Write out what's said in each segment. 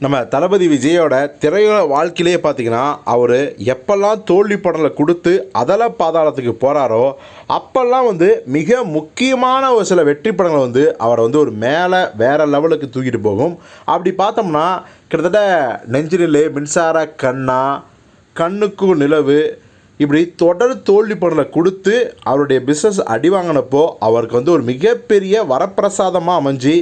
நம்ம தளபதி விஜயோட திரையுல வாழ்க்கையிலேயே பார்த்தீங்கன்னா அவர் எப்பெல்லாம் தோல்வி படலை கொடுத்து அதல பாதாளத்துக்கு போகிறாரோ அப்போல்லாம் வந்து மிக முக்கியமான ஒரு சில வெற்றி படங்களை வந்து அவரை வந்து ஒரு மேலே வேறு லெவலுக்கு தூக்கிட்டு போகும். அப்படி பார்த்தோம்னா கிட்டத்தட்ட நெஞ்சினிலே மின்சார கண்ணா கண்ணுக்கு நிலவு இப்படி தொடர் தோல்வி படங்களை கொடுத்து அவருடைய பிஸ்னஸ் அடி வாங்கினப்போ அவருக்கு வந்து ஒரு மிகப்பெரிய வரப்பிரசாதமாக அமைஞ்சு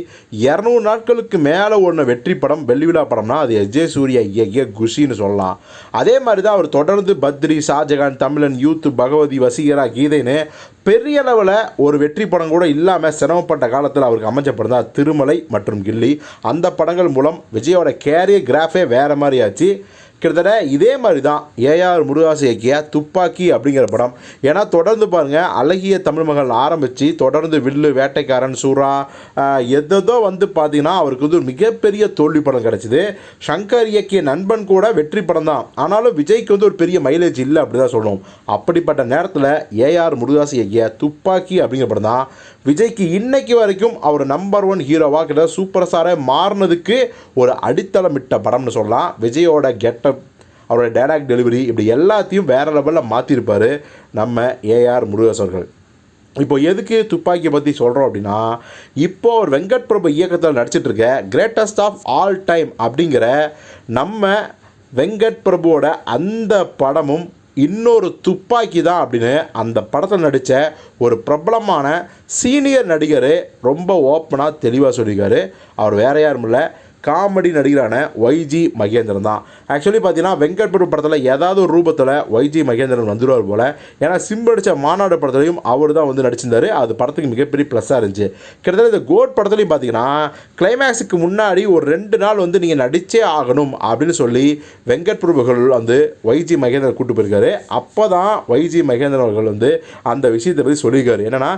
இரநூறு நாட்களுக்கு மேலே ஓடின வெற்றி படம் வெள்ளி விழா படம்னா அது எஜே சூர்யா இயக்கிய குஷின்னு சொல்லலாம். அதே மாதிரி தான் அவர் தொடர்ந்து பத்ரி ஷாஜகான் தமிழன் யூத் பகவதி வசீகரா கீதைன்னு பெரிய அளவில் ஒரு வெற்றி படம் கூட இல்லாமல் சிரமப்பட்ட காலத்தில் அவருக்கு அமைஞ்ச படம் தான் திருமலை மற்றும் கில்லி. அந்த படங்கள் மூலம் விஜயோட கேரியர் கிராஃபே வேறு மாதிரி ஆச்சு. கிட்டத்தட்ட இதே மாதிரி தான் ஏஆர் முருகாசு இயக்கிய துப்பாக்கி அப்படிங்கிற படம். ஏன்னா தொடர்ந்து பாருங்கள் அழகிய தமிழ் மகள் ஆரம்பித்து தொடர்ந்து வில்லு வேட்டைக்காரன் சூறா எதோ வந்து பார்த்தீங்கன்னா அவருக்கு வந்து ஒரு மிகப்பெரிய தோல்வி படம் கிடச்சிது. சங்கர் இயக்கிய நண்பன் கூட வெற்றி படம் தான். ஆனாலும் விஜய்க்கு வந்து ஒரு பெரிய மைலேஜ் இல்லை அப்படி தான் சொல்லணும். அப்படிப்பட்ட நேரத்தில் ஏஆர் முருகாசு இயக்கிய துப்பாக்கி அப்படிங்கிற படம் தான். விஜய்க்கு இன்னைக்கு வரைக்கும் அவர் நம்பர் ஒன் ஹீரோவாக கிட்ட சூப்பர் ஸ்டாராக மாறினதுக்கு ஒரு அடித்தளமிட்ட படம்னு சொல்லலாம். விஜயோட கெட்டப் அவரோட டைலாக் டெலிவரி இப்படி எல்லாத்தையும் வேறு லெவலில் மாற்றிருப்பார் நம்ம ஏஆர் முருகேசன் அவர்கள். இப்போ எதுக்கு துப்பாக்கியை பற்றி சொல்கிறோம் அப்படின்னா இப்போ ஒரு வெங்கட் பிரபு இயக்கத்தில் நடிச்சிட்டு இருக்க கிரேட்டஸ்ட் ஆஃப் ஆல் டைம் அப்படிங்கிற நம்ம வெங்கட் பிரபுவோட அந்த படமும் இன்னொரு துப்பாக்கி தான் அப்படின்னு அந்த படத்தில் நடித்த ஒரு பிரபலமான சீனியர் நடிகர் ரொம்ப ஓப்பனாக தெளிவாக சொல்லியிருக்காரு. அவர் வேற யாரும் இல்லை. காமெடி நடிகரான ஒய்ஜி மகேந்திரன் தான். ஆக்சுவலி பார்த்தீங்கன்னா வெங்கட் பிரபு படத்தில் ஏதாவது ஒரு ரூபத்தில் ஒய்ஜி மகேந்திரன் வந்துடுவார் போல். ஏன்னா சிம்பு அடித்த மாநாடு படத்துலையும் அவர் தான் வந்து நடிச்சிருந்தாரு. அது படத்துக்கு மிகப்பெரிய ப்ளஸ்ஸாக இருந்துச்சு. கிட்டத்தட்ட இந்த கோட் படத்துலையும் பார்த்தீங்கன்னா கிளைமேக்ஸுக்கு முன்னாடி ஒரு ரெண்டு நாள் வந்து நீங்கள் நடிச்சே ஆகணும் அப்படின்னு சொல்லி வெங்கட் பிரபுகள் வந்து ஒய்ஜி மகேந்திரன் கூட்டு போயிருக்காரு. அப்போ தான் ஒய்ஜி மகேந்திரன் அவர்கள் வந்து அந்த விஷயத்தை பற்றி சொல்லியிருக்காரு. என்னன்னா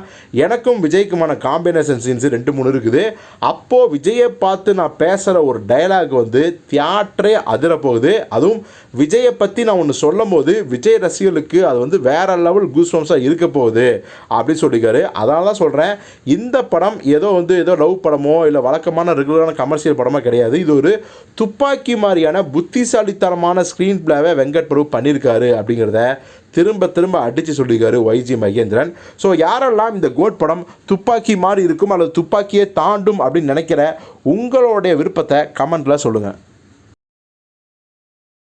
எனக்கும் விஜய்க்குமான காம்பினேஷன் சீன்ஸ் ரெண்டு மூணு இருக்குது. அப்போது விஜயை பார்த்து நான் பேசுகிற ஒரு டயலாக் வந்து தியேட்டரே அதிரப்போகுது அதுவும் விஜயை பற்றி நான் ஒன்று சொல்லும் போது விஜய் ரசிகர்களுக்கு அது வந்து வேற லெவல் கூஸ்வம்ஸாக இருக்க போகுது அப்படின்னு சொல்லியிருக்காரு. அதனால தான் சொல்கிறேன் இந்த படம் ஏதோ வந்து ஏதோ லவ் படமோ இல்லை வழக்கமான ரெகுலரான கமர்ஷியல் படமோ கிடையாது. இது ஒரு துப்பாக்கி மாதிரியான புத்திசாலித்தனமான ஸ்க்ரீன் பிளேவை வெங்கட் பிரபு பண்ணியிருக்காரு அப்படிங்கிறத திரும்ப திரும்ப அடித்து சொல்லியிருக்காரு ஒய்ஜி மகேந்திரன். ஸோ யாரெல்லாம் இந்த கோட் படம் துப்பாக்கி மாதிரி இருக்கும் அல்லது துப்பாக்கியை தாண்டும் அப்படின்னு நினைக்கிற உங்களுடைய விருப்பத்தை கமெண்ட்டில் சொல்லுங்கள்